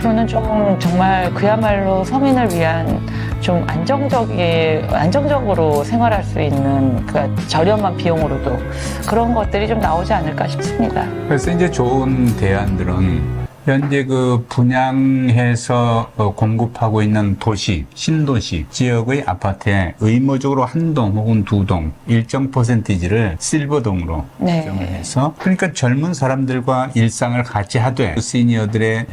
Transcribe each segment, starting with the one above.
앞으로는 좀 정말 그야말로 서민을 위한 좀 안정적이 안정적으로 생활할 수 있는 그 저렴한 비용으로도 그런 것들이 좀 나오지 않을까 싶습니다. 그래서 이제 좋은 대안들은 현재 그 분양해서 어, 공급하고 있는 도시, 신도시 지역의 아파트에 의무적으로 한 동 혹은 두 동 일정 퍼센티지를 실버동으로 네. 지정을 해서 그러니까 젊은 사람들과 일상을 같이 하되 시니어들의 에,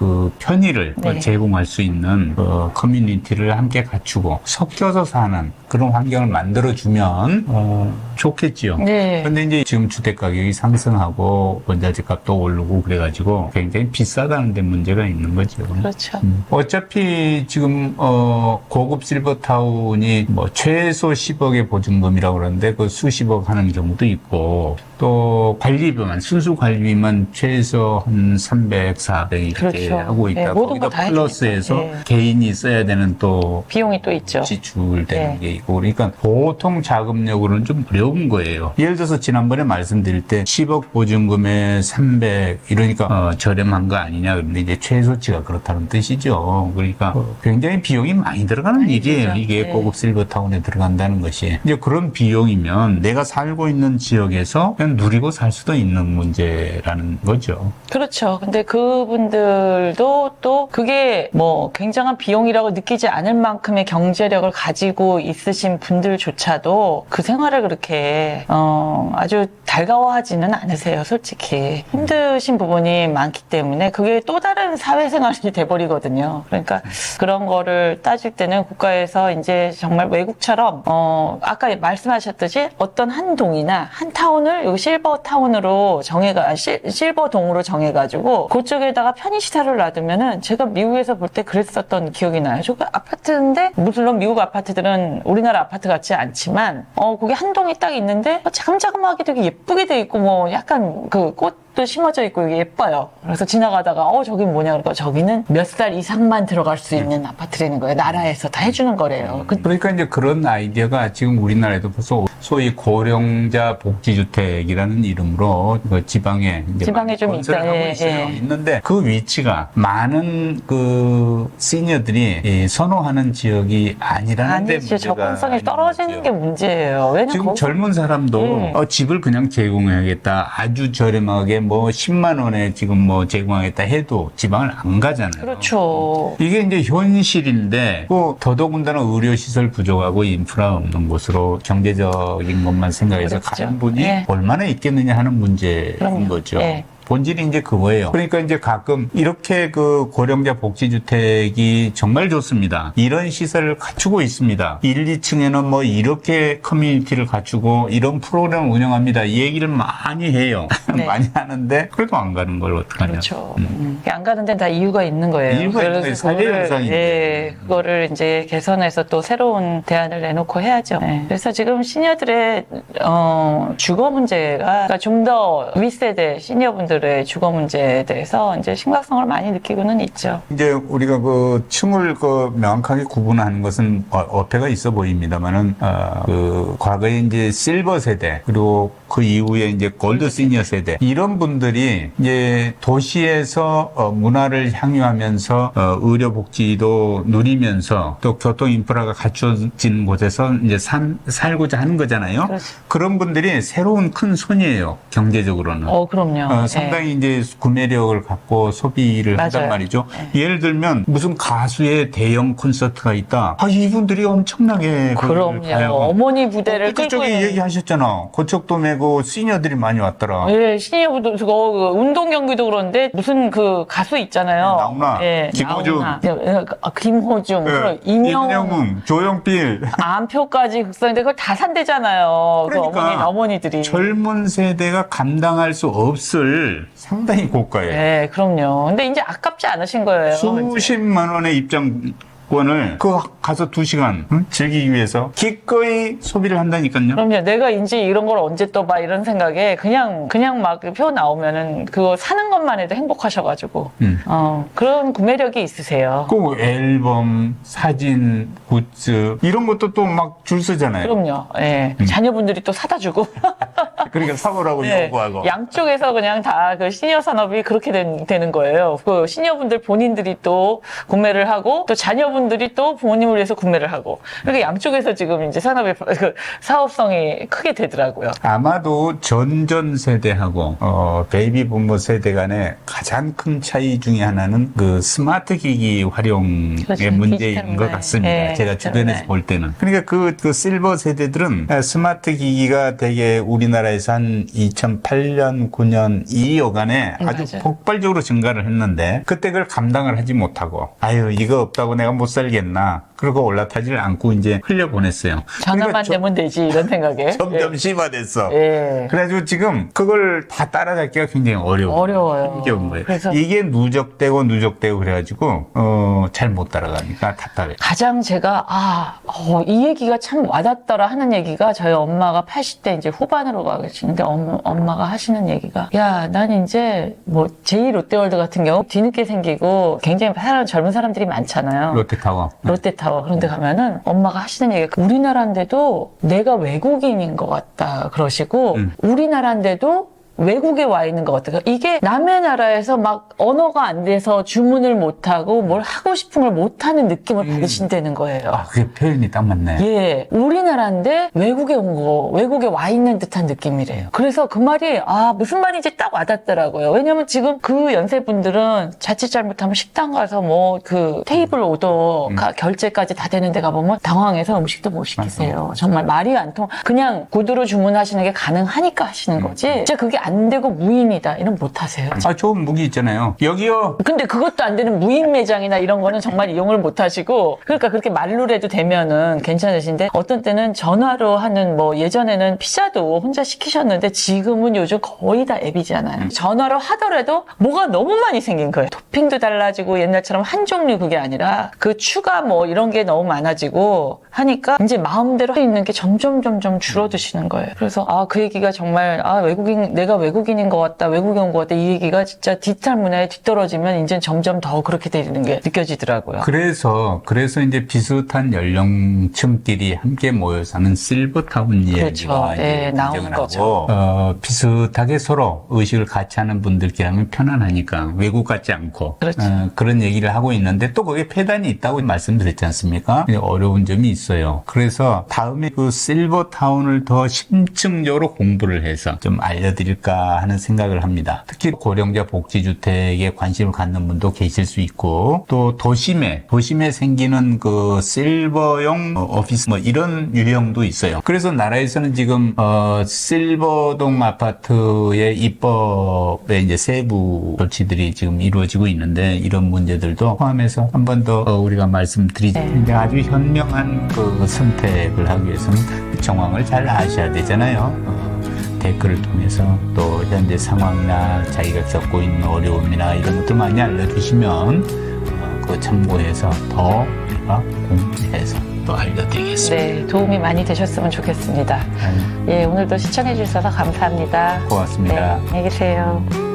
그 편의를 네. 제공할 수 있는 어, 커뮤니티를 함께 갖추고 섞여서 사는 그런 환경을 만들어주면 어, 좋겠지요. 네. 근데 이제 지금 주택 가격이 상승하고 원자재 값도 오르고 그래가지고 굉장히 비싸다는 데 문제가 있는 거죠. 그렇죠. 음. 어차피 지금 어 고급 실버타운이 뭐 최소 10억의 보증금이라고 그러는데 그 수십억 하는 경우도 있고 또 관리비만 순수 관리비만 최소 한 300, 400 이렇게 그렇죠. 하고 있다. 네, 모든 거기다 거다 플러스해서. 네. 개인이 써야 되는 또 비용이 또 있죠. 지출되는 네. 게 있고 그러니까 보통 자금력으로는 좀 어려운 거예요. 예를 들어서 지난번에 말씀드릴 때 10억 보증금에 300 이러니까 어, 저렴한 거 아니냐 그런데 이제 최소치가 그렇다는 뜻이죠. 그러니까 굉장히 비용이 많이 들어가는 많이 일이에요. 들죠. 이게 네. 고급 실버 타운에 들어간다는 것이 이제 그런 비용이면 내가 살고 있는 지역에서 그냥 누리고 살 수도 있는 문제라는 거죠. 그렇죠. 근데 그분들 도 또 그게 뭐 굉장한 비용이라고 느끼지 않을 만큼의 경제력을 가지고 있으신 분들조차도 그 생활을 그렇게 어 아주 달가워하지는 않으세요, 솔직히. 힘드신 부분이 많기 때문에 그게 또 다른 사회생활이 돼버리거든요. 그러니까 그런 거를 따질 때는 국가에서 이제 정말 외국처럼 어 아까 말씀하셨듯이 어떤 한 동이나 한 타운을 여기 실버 타운으로 정해가 실, 실버 동으로 정해가지고 그쪽에다가 편의시설을 놔두면은 제가 미국에서 볼 때 그랬었던 기억이 나요. 저거 아파트인데 물론 미국 아파트들은 우리나라 아파트 같지 않지만 어 거기 한 동이 딱 있는데 어, 자금자금하게 되게 예쁘게 돼 있고 뭐 약간 그꽃 도 심어져 있고 이게 예뻐요. 그래서 지나가다가 어 저긴 뭐냐 그러니까 저기는 몇 살 이상만 들어갈 수 있는 아파트라는 거예요. 나라에서 다 해주는 거래요. 그, 그러니까 이제 그런 아이디어가 지금 우리나라에도 벌써 소위 고령자 복지주택이라는 이름으로 그 지방에 이제 지방에 많이 좀 건설을 있다. 하고 예, 있어요. 예. 있는데 그 위치가 많은 그 시니어들이 이 선호하는 지역이 아니라는 데 아니지 문제가 접근성이 있는 떨어지는 거죠. 게 문제예요. 왜냐면 지금 거기- 젊은 사람도 음. 어, 집을 그냥 제공해야겠다. 아주 저렴하게 뭐 10만 원에 지금 뭐 제공하겠다 해도 지방을 안 가잖아요. 그렇죠. 이게 이제 현실인데 또 더더군다나 의료 시설 부족하고 인프라 없는 곳으로 경제적인 것만 생각해서 그렇죠. 가는 분이 예. 얼마나 있겠느냐 하는 문제인 그럼요. 거죠. 예. 본질이 이제 그거예요. 그러니까 이제 가끔 이렇게 그 고령자 복지주택이 정말 좋습니다. 이런 시설을 갖추고 있습니다. 1, 2층에는 뭐 이렇게 커뮤니티를 갖추고 이런 프로그램을 운영합니다. 이 얘기를 많이 해요. 네. 많이 하는데 그래도 안 가는 걸 어떡하냐. 그렇죠. 음. 안 가는 데는 다 이유가 있는 거예요. 이유가 있는 거예요. 현상인데. 예, 그거를 이제 개선해서 또 새로운 대안을 내놓고 해야죠. 네. 그래서 지금 시니어들의 어, 주거 문제가 그러니까 좀 더 윗세대 시니어분들 의 주거 문제에 대해서 이제 심각성을 많이 느끼고는 있죠. 이제 우리가 그 층을 그 명확하게 구분하는 것은 어, 어폐가 있어 보입니다만은 어, 그 과거에 이제 실버 세대 그리고 그 이후에 이제 골드 시니어 세대 이런 분들이 이제 도시에서 어, 문화를 향유하면서 어, 의료 복지도 누리면서 또 교통 인프라가 갖춰진 곳에서 이제 산, 살고자 하는 거잖아요. 그렇죠. 그런 분들이 새로운 큰 손이에요 경제적으로는. 어, 그럼요. 어, 예. 상당히 이제 구매력을 갖고 소비를 한단 맞아요. 말이죠. 네. 예를 들면 무슨 가수의 대형 콘서트가 있다. 아 이분들이 엄청나게 그럼요. 가요. 어머니 부대를 끌고 저기 있는 얘기하셨잖아. 고척 도 메고 시니어들이 많이 왔더라. 예, 시니어분들 그거 그 운동 경기도 그런데 무슨 그 가수 있잖아요. 네, 나훈아, 예, 김호중. 나훈아. 예, 아, 김호중, 네. 그리고 임영웅, 임영웅, 조영필. 안표까지 극성인데 그걸 다 산대잖아요. 그 그러니까 어머니 어머니들이. 젊은 세대가 감당할 수 없을 상당히 고가예요. 네, 그럼요. 근데 이제 아깝지 않으신 거예요. 수십만 원의 입장 권을 그 가서 두 시간 응? 즐기기 위해서 기꺼이 소비를 한다니까요. 그럼요. 내가 이제 이런 걸 언제 또봐 이런 생각에 그냥 그냥 막 표 나오면은 그거 사는 것만 해도 행복하셔가지고 음. 어 그런 구매력이 있으세요. 그 앨범, 사진, 굿즈 이런 것도 또 막 줄 서잖아요. 그럼요. 예. 음. 자녀분들이 또 사다 주고. 그러니까 사고라고 네, 요구하고. 양쪽에서 그냥 다 그 시니어 산업이 그렇게 된- 되는 거예요. 그 시니어분들 본인들이 또 구매를 하고 또 자녀분들이 또 부모님을 위해서 구매를 하고 그러니까 양쪽에서 지금 이제 산업의 그 사업성이 크게 되더라고요. 아마도 전전 세대하고 어, 베이비 부모 세대 간의 가장 큰 차이 중에 하나는 그 스마트 기기 활용의 그렇죠. 문제인 것. 같습니다. 네, 제가 주변에서 문화. 볼 때는. 그러니까 그, 그 실버 세대들은 스마트 기기가 되게 우리나라 에서 한 2008년, 9년 이 여간에 아주 맞아요. 폭발적으로 증가를 했는데 그때 그걸 감당을 하지 못하고 아유 이거 없다고 내가 못 살겠나 그러고 올라타지를 않고 이제 흘려보냈어요. 전화만 그러니까 저- 되면 되지 이런 생각에. 점점 심화됐어. 예. 그래가지고 지금 그걸 다 따라잡기가 굉장히 어려워. 어려워요. 힘겨운 거예요. 그래서 이게 누적되고 누적되고 그래가지고 어, 잘 못 따라가니까 답답해. 가장 제가 아, 어, 이 얘기가 참 와닿더라 하는 얘기가 저희 엄마가 80대 이제 후반으로 가 계시는데 엄, 엄마 가 하시는 얘기가 야, 난 이제 뭐 제2 롯데월드 같은 경우 뒤늦게 생기고 굉장히 사람 젊은 사람들이 많잖아요. 롯데타워. 롯데타워 그런데 가면은 엄마가 하시는 얘기가 우리나라인데도 내가 외국인인 것 같다 그러시고 음. 우리나라인데도 외국에 와 있는 것 같아요. 이게 남의 나라에서 막 언어가 안 돼서 주문을 못하고 뭘 하고 싶은 걸 못하는 느낌을 받으신다는 거예요. 아, 그게 표현이 딱 맞네. 예, 우리나라인데 외국에 온 거, 외국에 와 있는 듯한 느낌이래요. 그래서 그 말이, 아, 무슨 말인지 딱 와닿더라고요. 왜냐면 지금 그 연세분들은 자칫 잘못하면 식당 가서 뭐 그 테이블 오더 음. 가- 결제까지 다 되는 데 가보면 당황해서 음식도 못 시키세요. 정말 말이 안 통, 그냥 구두로 주문하시는 게 가능하니까 하시는 음. 거지. 진짜 그게 안 되고 무인이다. 이런 못 하세요. 아, 좋은 무기 있잖아요. 여기요. 근데 그것도 안 되는 무인 매장이나 이런 거는 정말 이용을 못 하시고 그러니까 그렇게 말로라도 되면은 괜찮으신데 어떤 때는 전화로 하는 뭐 예전에는 피자도 혼자 시키셨는데 지금은 요즘 거의 다 앱이잖아요. 전화로 하더라도 뭐가 너무 많이 생긴 거예요. 토핑도 달라지고 옛날처럼 한 종류 그게 아니라 그 추가 뭐 이런 게 너무 많아지고 하니까 이제 마음대로 할 수 있는 게 점점 점점 줄어드시는 거예요. 그래서 아 그 얘기가 정말 아 외국인 내가 외국인인 것 같다 외국에 온것 같다 이 얘기가 진짜 디지털 문화에 뒤떨어지면 이제 점점 더 그렇게 되는 게 느껴지더라고요. 그래서, 그래서 이제 비슷한 연령층끼리 함께 모여 사는 실버타운 이야기가 그렇죠. 예, 등장을 거죠. 어, 비슷하게 서로 의식을 같이 하는 분들끼리 하면 편안하니까 외국 같지 않고 그렇죠. 어, 그런 얘기를 하고 있는데 또 거기에 폐단이 있다고 말씀드렸지 않습니까? 어려운 점이 있어요. 그래서 다음에 그 실버타운을 더 심층적으로 공부를 해서 좀 알려드릴 까 하는 생각을 합니다. 특히 고령자 복지주택에 관심을 갖는 분도 계실 수 있고 또 도심에 도심에 생기는 그 실버용 어, 오피스 뭐 이런 유형도 있어요. 그래서 나라에서는 지금 어 실버동 아파트의 입법의 이제 세부 조치들이 지금 이루어지고 있는데 이런 문제들도 포함해서 한 번 더 우리가 말씀드리죠. 네. 아주 현명한 그 선택을 하기 위해서는 그 정황을 잘 아셔야 되잖아요. 어, 댓글을 통해서 또 현재 상황이나 자기가 겪고 있는 어려움이나 이런 것들 많이 알려주시면 어, 그 참고해서 더 우리가 공부해서 또 알려드리겠습니다. 네, 도움이 많이 되셨으면 좋겠습니다. 아유, 예, 오늘도 시청해 주셔서 감사합니다. 고맙습니다. 네, 안녕히 계세요.